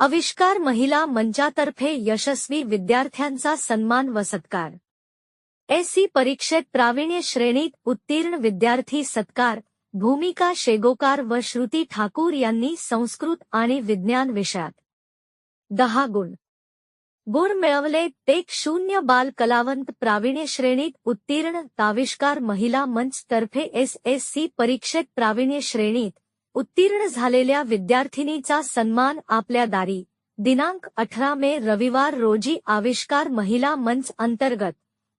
आविष्कार महिला मंचातर्फे यशस्वी विद्यार्थ्यांचा सन्मान व सत्कार. एससी परीक्षेत प्रावीण्य श्रेणीत उत्तीर्ण विद्यार्थी सत्कार भूमिका शेगोकार व श्रुती ठाकूर यांनी संस्कृत आणि विज्ञान विषयात. दहा गुण. गुण मिळवले एक शून्य बाल कलावंत प्रावीण्य श्रेणीत उत्तीर्ण ताविष्कार महिला मंच तर्फे एस एस सी परीक्षेत प्रावीण्य श्रेणीत उत्तीर्ण झालेल्या विद्यार्थिनीचा सन्मान आपल्या दारी. दिनांक अठरा मे रविवार रोजी आविष्कार महिला मंच अंतर्गत.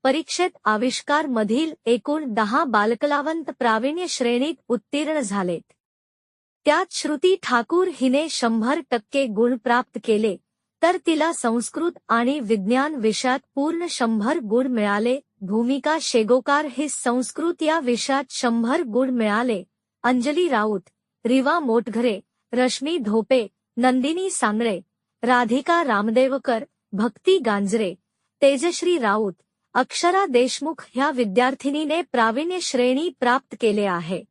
परीक्षेत आविष्कार मधील एकूण दहा बालकलावंत प्रावीण्य श्रेणीत उत्तीर्ण झालेत. त्यात श्रुती ठाकूर हिने शंभर टक्के गुण प्राप्त केले तर तिला संस्कृत आणि विज्ञान विषयात पूर्ण शंभर गुण मिळाले भूमिका शेगोकार हे संस्कृत या विषयात शंभर गुण मिळाले अंजली राऊत रिवा मोटघरे रश्मी धोपे नंदिनी सांगळे राधिका रामदेवकर भक्ती गांजरे तेजश्री राऊत अक्षरा देशमुख ह्या विद्यार्थिनीने प्रावीण्य श्रेणी प्राप्त केले आहे.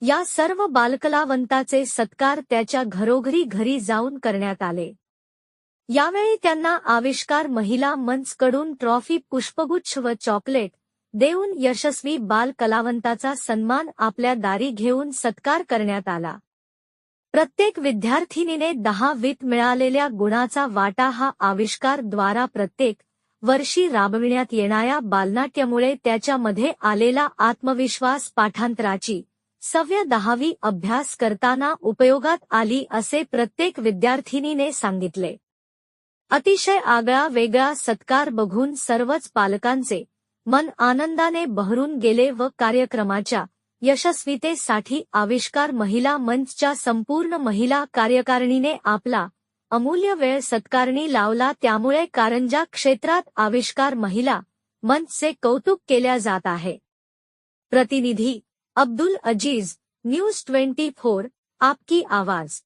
या सर्व बालकलावंताचे सत्कार त्याच्या घरोघरी घरी जाऊन करण्यात आले. यावेळी त्यांना आविष्कार महिला मंचकडून ट्रॉफी पुष्पगुच्छ व चॉकलेट देऊन यशस्वी बाल कलावंताचा सन्मान आपल्या दारी घेऊन सत्कार करण्यात आला. प्रत्येक विद्यार्थिनीने दहा वित मिळालेल्या गुणाचा वाटा हा आविष्कार द्वारा प्रत्येक वर्षी राबविण्यात येणाऱ्या बालनाट्यामुळे त्याच्यामध्ये आलेला आत्मविश्वास पाठांतराची सव्य दहावी अभ्यास करताना उपयोगात आली असे प्रत्येक विद्यार्थिनीने सांगितले. अतिशय आगळा वेगळा सत्कार बघून सर्वच पालकांचे मन आनंदाने बहरून गेले व कार्यक्रमाच्या यशस्वीतेसाठी आविष्कार महिला मंचच्या संपूर्ण महिला कार्यकारिणीने आपला अमूल्य वेळ सत्कारणी लावला. त्यामुळे कारंजा क्षेत्रात आविष्कार महिला मंचचे कौतुक केल्या जात आहे. प्रतिनिधी Abdul Aziz news twenty four आपकी आवाज.